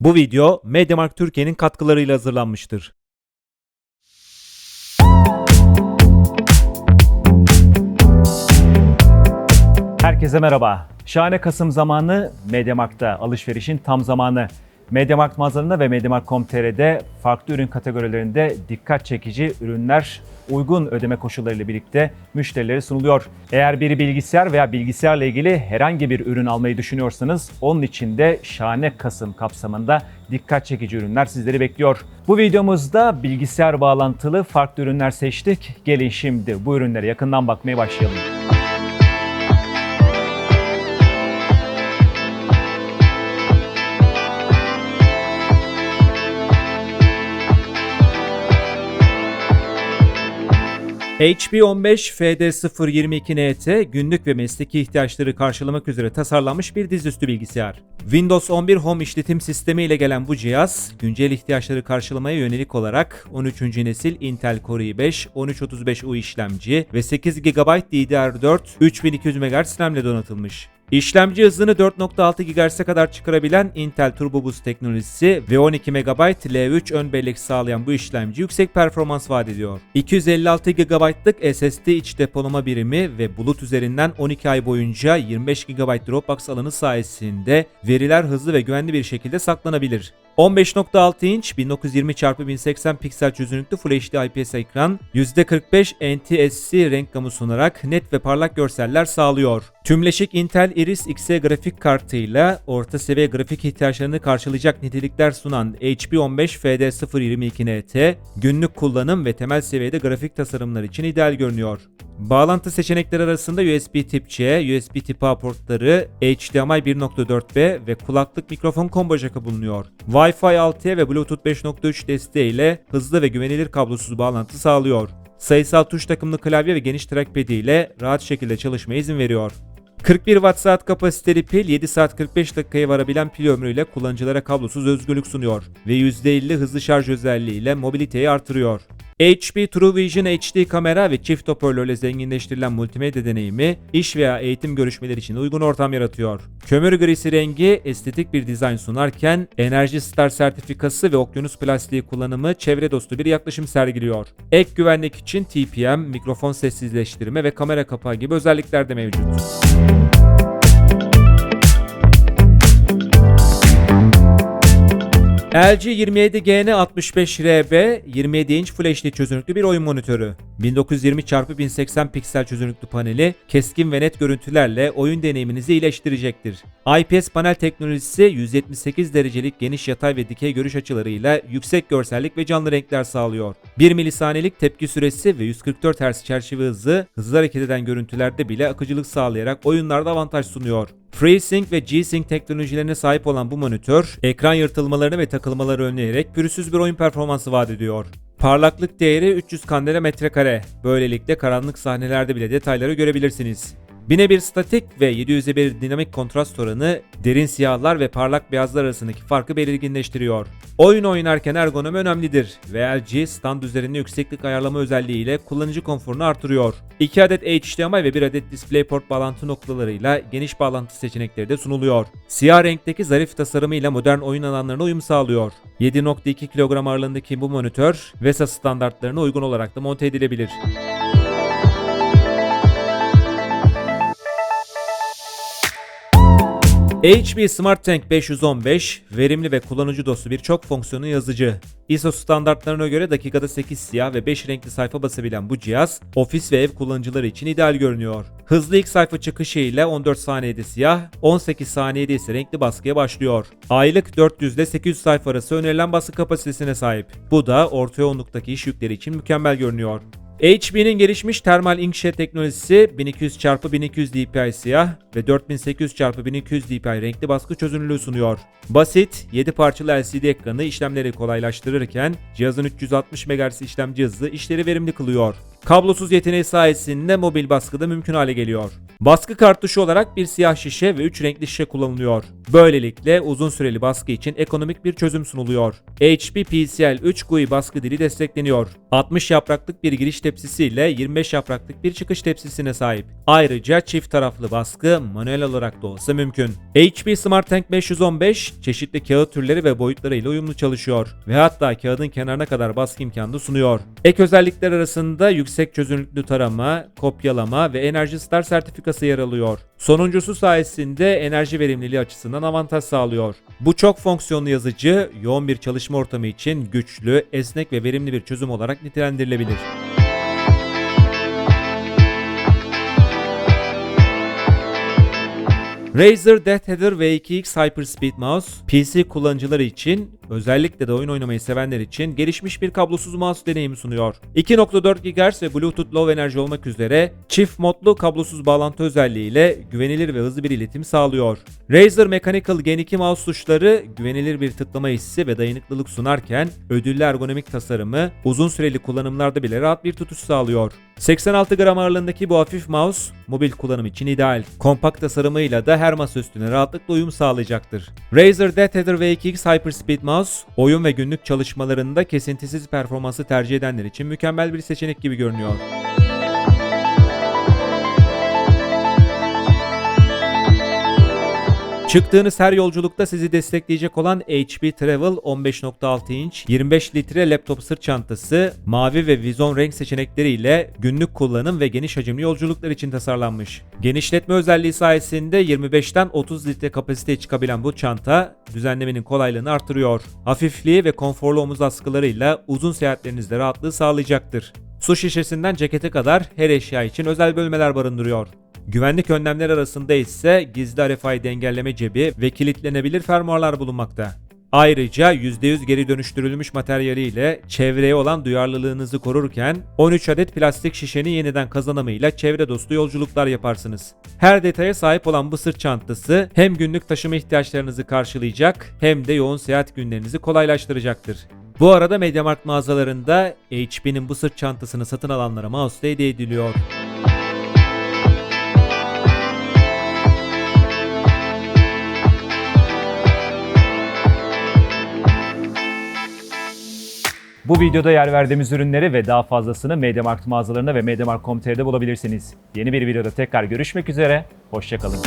Bu video Mediamarkt Türkiye'nin katkılarıyla hazırlanmıştır. Herkese merhaba. Şahane Kasım zamanı Mediamarkt'ta alışverişin tam zamanı. Mediamarkt mağazalarında ve Mediamarkt.com.tr'de farklı ürün kategorilerinde dikkat çekici ürünler uygun ödeme koşullarıyla birlikte müşterilere sunuluyor. Eğer bir bilgisayar veya bilgisayarla ilgili herhangi bir ürün almayı düşünüyorsanız onun için de Şahane Kasım kapsamında dikkat çekici ürünler sizleri bekliyor. Bu videomuzda bilgisayar bağlantılı farklı ürünler seçtik. Gelin şimdi bu ürünlere yakından bakmaya başlayalım. HP 15 FD022NT günlük ve mesleki ihtiyaçları karşılamak üzere tasarlanmış bir dizüstü bilgisayar. Windows 11 Home işletim sistemi ile gelen bu cihaz, güncel ihtiyaçları karşılamaya yönelik olarak 13. nesil Intel Core i5, 1335U işlemci ve 8 GB DDR4 3200 MHz RAM ile donatılmış. İşlemci hızını 4.6 GHz'e kadar çıkarabilen Intel Turbo Boost teknolojisi ve 12 MB L3 ön bellek sağlayan bu işlemci yüksek performans vaat ediyor. 256 GB'lık SSD iç depolama birimi ve bulut üzerinden 12 ay boyunca 25 GB Dropbox alanı sayesinde veriler hızlı ve güvenli bir şekilde saklanabilir. 15.6 inç 1920x1080 piksel çözünürlüklü Full HD IPS ekran %45 NTSC renk gamı sunarak net ve parlak görseller sağlıyor. Tümleşik Intel Iris Xe grafik kartıyla orta seviye grafik ihtiyaçlarını karşılayacak nitelikler sunan HP 15 FD022NT günlük kullanım ve temel seviyede grafik tasarımlar için ideal görünüyor. Bağlantı seçenekleri arasında USB tip C, USB tip A portları, HDMI 1.4B ve kulaklık mikrofon combo jackı bulunuyor. Wi-Fi 6'ya ve Bluetooth 5.3 desteğiyle hızlı ve güvenilir kablosuz bağlantı sağlıyor. Sayısal tuş takımlı klavye ve geniş trackpad ile rahat şekilde çalışmaya izin veriyor. 41 Watt saat kapasiteli pil 7 saat 45 dakikaya varabilen pil ömrüyle kullanıcılara kablosuz özgürlük sunuyor ve %50 hızlı şarj özelliğiyle mobiliteyi artırıyor. HP True Vision HD kamera ve çift hoparlörle zenginleştirilen multimedya deneyimi iş veya eğitim görüşmeleri için uygun ortam yaratıyor. Kömür grisi rengi estetik bir dizayn sunarken Enerji Star sertifikası ve okyanus plastiği kullanımı çevre dostu bir yaklaşım sergiliyor. Ek güvenlik için TPM, mikrofon sessizleştirme ve kamera kapağı gibi özellikler de mevcut. LG 27GN65RB 27 inç Full HD çözünürlüklü bir oyun monitörü. 1920x1080 piksel çözünürlüklü paneli keskin ve net görüntülerle oyun deneyiminizi iyileştirecektir. IPS panel teknolojisi 178 derecelik geniş yatay ve dikey görüş açılarıyla yüksek görsellik ve canlı renkler sağlıyor. 1 milisaniyelik tepki süresi ve 144 Hz çerçeve hızı hızlı hareket eden görüntülerde bile akıcılık sağlayarak oyunlarda avantaj sunuyor. FreeSync ve G-Sync teknolojilerine sahip olan bu monitör, ekran yırtılmalarını ve takılmaları önleyerek pürüzsüz bir oyun performansı vaat ediyor. Parlaklık değeri 300 kandela metrekare. Böylelikle karanlık sahnelerde bile detayları görebilirsiniz. 1000'e bir statik ve 700'e bir dinamik kontrast oranı derin siyahlar ve parlak beyazlar arasındaki farkı belirginleştiriyor. Oyun oynarken ergonomi önemlidir ve LG stand üzerinde yükseklik ayarlama özelliğiyle kullanıcı konforunu artırıyor. 2 adet HDMI ve 1 adet DisplayPort bağlantı noktalarıyla geniş bağlantı seçenekleri de sunuluyor. Siyah renkteki zarif tasarımıyla modern oyun alanlarına uyum sağlıyor. 7.2 kilogram ağırlığındaki bu monitör VESA standartlarına uygun olarak da monte edilebilir. HP SmartTank 515 verimli ve kullanıcı dostu bir çok fonksiyonlu yazıcı. ISO standartlarına göre dakikada 8 siyah ve 5 renkli sayfa basabilen bu cihaz ofis ve ev kullanıcıları için ideal görünüyor. Hızlı ilk sayfa çıkışı ile 14 saniyede siyah, 18 saniyede ise renkli baskıya başlıyor. Aylık 400 ile 800 sayfa arası önerilen baskı kapasitesine sahip. Bu da orta yoğunluktaki iş yükleri için mükemmel görünüyor. HP'nin gelişmiş termal inkjet teknolojisi 1200x1200 dpi siyah ve 4800x1200 dpi renkli baskı çözünürlüğü sunuyor. Basit, 7 parçalı LCD ekranı işlemleri kolaylaştırırken cihazın 360 MHz işlemci hızı işleri verimli kılıyor. Kablosuz yeteneği sayesinde mobil baskıda mümkün hale geliyor. Baskı kartuşu olarak bir siyah şişe ve 3 renkli şişe kullanılıyor. Böylelikle uzun süreli baskı için ekonomik bir çözüm sunuluyor. HP PCL 3 GUI baskı dili destekleniyor. 60 yapraklık bir giriş tepsisiyle 25 yapraklık bir çıkış tepsisine sahip. Ayrıca çift taraflı baskı manuel olarak da olsa mümkün. HP SmartTank 515 çeşitli kağıt türleri ve boyutlarıyla uyumlu çalışıyor ve hatta kağıdın kenarına kadar baskı imkanı sunuyor. Ek özellikler arasında yüksek çözünürlüklü tarama, kopyalama ve Energy Star sertifikası yer alıyor. Sonuncusu sayesinde enerji verimliliği açısından avantaj sağlıyor. Bu çok fonksiyonlu yazıcı yoğun bir çalışma ortamı için güçlü, esnek ve verimli bir çözüm olarak nitelendirilebilir. Razer Death Header V2X Hyperspeed Mouse, PC kullanıcıları için özellikle de oyun oynamayı sevenler için gelişmiş bir kablosuz mouse deneyimi sunuyor. 2.4 GHz ve Bluetooth Low enerji olmak üzere çift modlu kablosuz bağlantı özelliğiyle güvenilir ve hızlı bir iletim sağlıyor. Razer Mechanical Gen 2 mouse tuşları güvenilir bir tıklama hissi ve dayanıklılık sunarken ödüllü ergonomik tasarımı uzun süreli kullanımlarda bile rahat bir tutuş sağlıyor. 86 gram ağırlığındaki bu hafif mouse mobil kullanım için ideal. Kompakt tasarımıyla da her masa üstüne rahatlıkla uyum sağlayacaktır. Razer Death Header V2X Hyperspeed Mouse, oyun ve günlük çalışmalarında kesintisiz performansı tercih edenler için mükemmel bir seçenek gibi görünüyor. Çıktığınız her yolculukta sizi destekleyecek olan HP Travel 15.6 inç 25 litre laptop sırt çantası mavi ve vizon renk seçenekleriyle günlük kullanım ve geniş hacimli yolculuklar için tasarlanmış. Genişletme özelliği sayesinde 25'ten 30 litre kapasiteye çıkabilen bu çanta düzenlemenin kolaylığını artırıyor. Hafifliği ve konforlu omuz askılarıyla uzun seyahatlerinizde rahatlığı sağlayacaktır. Su şişesinden cekete kadar her eşya için özel bölmeler barındırıyor. Güvenlik önlemleri arasında ise gizli RFID engelleme cebi ve kilitlenebilir fermuarlar bulunmakta. Ayrıca %100 geri dönüştürülmüş materyaliyle çevreye olan duyarlılığınızı korurken 13 adet plastik şişenin yeniden kazanımıyla çevre dostu yolculuklar yaparsınız. Her detaya sahip olan bu sırt çantası hem günlük taşıma ihtiyaçlarınızı karşılayacak hem de yoğun seyahat günlerinizi kolaylaştıracaktır. Bu arada MediaMarkt mağazalarında HP'nin bu sırt çantasını satın alanlara mouse hediye ediliyor. Bu videoda yer verdiğimiz ürünleri ve daha fazlasını MediaMarkt mağazalarında ve MediaMarkt.com.tr'de bulabilirsiniz. Yeni bir videoda tekrar görüşmek üzere, hoşçakalın.